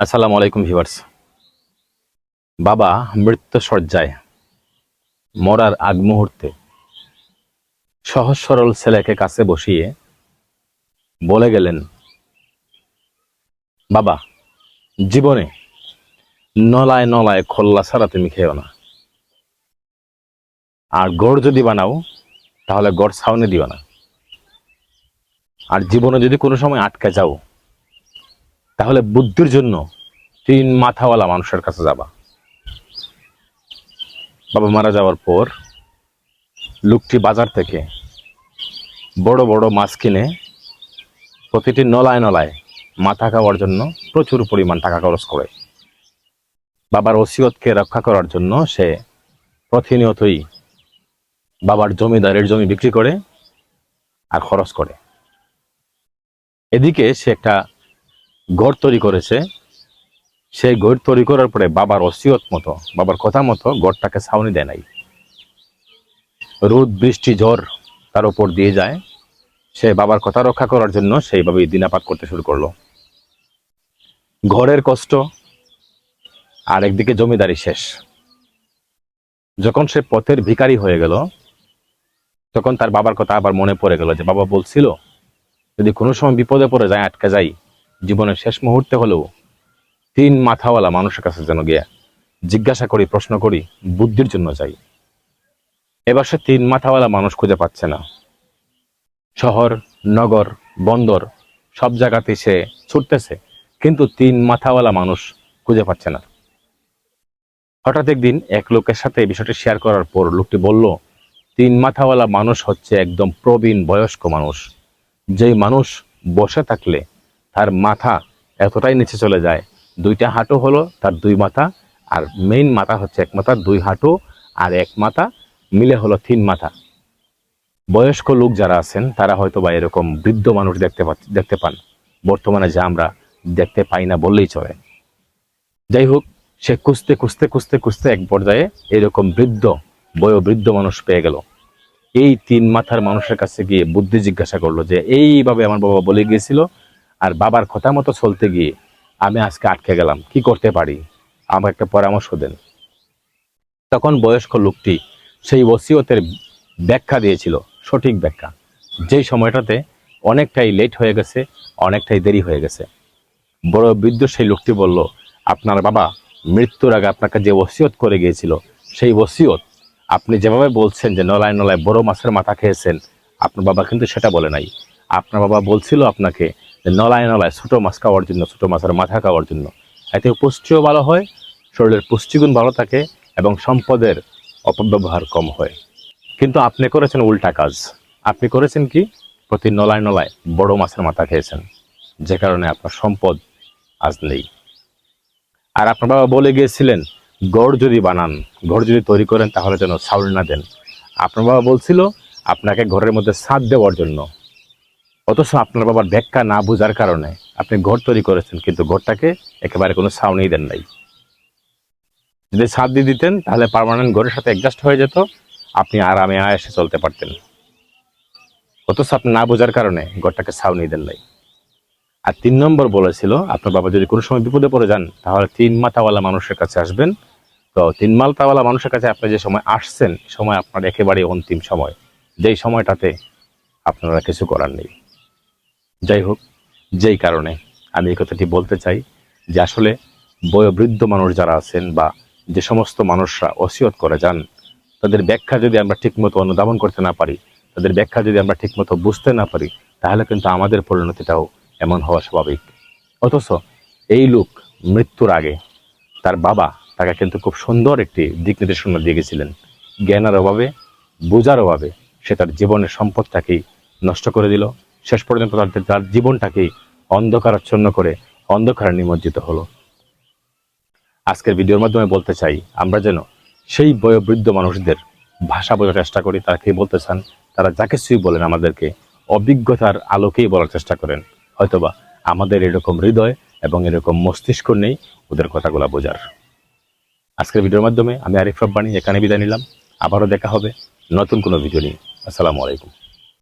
আসসালামু আলাইকুম ভিউয়ার্স। বাবা মৃত্যু সজ্জায় মরার আগ মুহূর্তে সহজ সরল ছেলেকে কাছে বসিয়ে বলে গেলেন, বাবা, জীবনে নলায় নলায় খোল্লা ছাড়া তুমি খেও না। আর গড় যদি বানাও, তাহলে গড় ছাউনি দিও না। আর জীবনে যদি কোনো সময় আটকে যাও তাহলে বুদ্ধির জন্য তিন মাথাওয়ালা মানুষের কাছে যাবা। বাবা মারা যাওয়ার পর লোকটি বাজার থেকে বড় বড় মাছ কিনে প্রতিটি নলায় নলায় মাথা খাওয়ার জন্য প্রচুর পরিমাণ টাকা খরচ করে। বাবার ওসিয়তকে রক্ষা করার জন্য সে প্রতিনিয়তই বাবার জমিদারের জমি বিক্রি করে আর খরচ করে। এদিকে সে একটা ঘর তৈরি করেছে। সেই ঘর তৈরি করার পরে বাবার অসিয়ত মতো, বাবার কথা মতো ঘরটাকে ছাউনি দেয় নাই। রোদ, বৃষ্টি, ঝড় তার উপর দিয়ে যায়। সে বাবার কথা রক্ষা করার জন্য সেইভাবেই দিনাপাত করতে শুরু করল। ঘরের কষ্ট আর একদিকে জমিদারি শেষ। যখন সে পথের ভিখারি হয়ে গেল, তখন তার বাবার কথা আবার মনে পড়ে গেল যে বাবা বলছিল, যদি কোনো সময় বিপদে পড়ে যায়, আটকে যাই। জীবনের শেষ মুহূর্তে হলেও তিন মাথাওয়ালা মানুষের কাছে যেন গিয়ে জিজ্ঞাসা করি, প্রশ্ন করি, বুদ্ধির জন্য যাই। এবার সে তিন মাথাওয়ালা মানুষ খুঁজে পাচ্ছে না। শহর, নগর, বন্দর, সব জায়গাতে সে ছুটতেছে, কিন্তু তিন মাথাওয়ালা মানুষ খুঁজে পাচ্ছে না। হঠাৎ একদিন এক লোকের সাথে বিষয়টি শেয়ার করার পর লোকটি বলল, তিন মাথাওয়ালা মানুষ হচ্ছে একদম প্রবীণ বয়স্ক মানুষ। যেই মানুষ বসে থাকলে তার মাথা এতটাই নিচে চলে যায়। দুইটা হাঁটু হলো তার দুই মাথা, আর মেইন মাথা হচ্ছে এক মাথা, দুই হাঁটু আর এক মাথা, মিলে হলো তিন মাথা। বয়স্ক লোক যারা আছেন, তারা হয়তো বা এরকম বৃদ্ধ মানুষ দেখতে দেখতে পান। বর্তমানে যা আমরা দেখতে পাই না বললেই চলে। যাই হোক, সে খুঁজতে খুঁজতে খুঁজতে খুঁজতে এক পর্যায়ে এরকম বৃদ্ধ, বয়োবৃদ্ধ মানুষ পেয়ে গেল। এই তিন মাথার মানুষের কাছে গিয়ে বুদ্ধি জিজ্ঞাসা করল যে, এইভাবে আমার বাবা বলে গিয়েছিল আর বাবার কথা মতো চলতে গিয়ে আমি আজকে আটকে গেলাম। কি করতে পারি? আমাকে একটা পরামর্শ দেন। তখন বয়স্ক লোকটি সেই ওসিয়তের ব্যাখ্যা দিয়েছিল, সঠিক ব্যাখ্যা। যেই সময়টাতে অনেকটাই লেট হয়ে গেছে, অনেকটাই দেরি হয়ে গেছে। বড় বৃদ্ধ সেই লোকটি বলল, আপনার বাবা মৃত্যুর আগে আপনাকে যে ওসিয়ত করে গিয়েছিল, সেই ওসিয়ত আপনি যেভাবে বলছেন যে নলায় নলায় বড় মাছের মাথা খেয়েছেন, আপনার বাবা কিন্তু সেটা বলে নাই। আপনার বাবা বলছিল আপনাকে নলায় নলায় ছোট মাছ খাওয়ার জন্য, ছোট মাছের মাথা খাওয়ার জন্য। এতে পুষ্টিও ভালো হয়, শরীরের পুষ্টিগুণ ভালো থাকে এবং সম্পদের অপব্যবহার কম হয়। কিন্তু আপনি করেছেন উল্টা কাজ। আপনি করেছেন কি? প্রতি নলায় নলায় বড় মাছের মাথা খেয়েছেন, যে কারণে আপনার সম্পদ আজ নেই। আর আপনার বাবা বলে গিয়েছিলেন, গড় যদি বানান ঘর যদি তৈরি করেন, তাহলে যেন ছাউল না দেন। আপনার বাবা বলছিল, আপনাকে ঘরের মধ্যে ছাদ দেওয়ার জন্য। অথচ আপনার বাবার ব্যাখ্যা না বোঝার কারণে আপনি ঘর তৈরি করেছেন, কিন্তু ঘরটাকে একেবারে কোনো ছাউনি দেন নাই। যদি ছাদ দিয়ে দিতেন, তাহলে পারমানেন্ট ঘরের সাথে অ্যাডজাস্ট হয়ে যেত, আপনি আরামে আয়েসে চলতে পারতেন। অথচ আপনি না বোঝার কারণে ঘরটাকে ছাউনি দেন নাই। আর তিন নম্বর বলেছিল, আপনার বাবা যদি কোনো সময় বিপদে পড়ে যান, তাহলে তিন মাথাওয়ালা মানুষের কাছে আসবেন। তো তিন মালতাওয়ালা মানুষের কাছে আপনি যে সময় আসছেন, সময় আপনার একেবারে অন্তিম সময়। যেই সময়টাতে আপনারা কিছু করার নেই। যাই হোক, যেই কারণে আমি এই কথাটি বলতে চাই যে আসলে বয়োবৃদ্ধ মানুষ যারা আছেন বা যে সমস্ত মানুষরা ওসিয়ত করে যান, তাদের ব্যাখ্যা যদি আমরা ঠিকমতো অনুধাবন করতে না পারি, তাদের ব্যাখ্যা যদি আমরা ঠিকমতো বুঝতে না পারি, তাহলে কিন্তু আমাদের পরিণতিটাও এমন হওয়া স্বাভাবিক। অথচ এই লোক মৃত্যুর আগে তার বাবা তাকে কিন্তু খুব সুন্দর একটি দিক নির্দেশনা দিয়ে গেছিলেন। জ্ঞানের অভাবে, বোঝার অভাবে সে তার জীবনের সম্পদটাকেই নষ্ট করে দিল। শেষ পর্যন্ত তার তার জীবনটাকেই অন্ধকারাচ্ছন্ন করে অন্ধকারে নিমজ্জিত হলো। আজকের ভিডিওর মাধ্যমে বলতে চাই, আমরা যেন সেই বয়োবৃদ্ধ মানুষদের ভাষা বোঝার চেষ্টা করি, তারা কি বলতে চান, তারা যা কিছুই বলেন আমাদেরকে অভিজ্ঞতার আলোকেই বলার চেষ্টা করেন। হয়তোবা আমাদের এরকম হৃদয় এবং এরকম মস্তিষ্ক নেই ওদের কথাগুলো বোঝার। আজকের ভিডিওর মাধ্যমে আমি আরিফ রব্বানি, এখানে বিদায় নিলাম। আবারও দেখা হবে নতুন কোনো ভিডিও নিয়ে। আসসালামু আলাইকুম।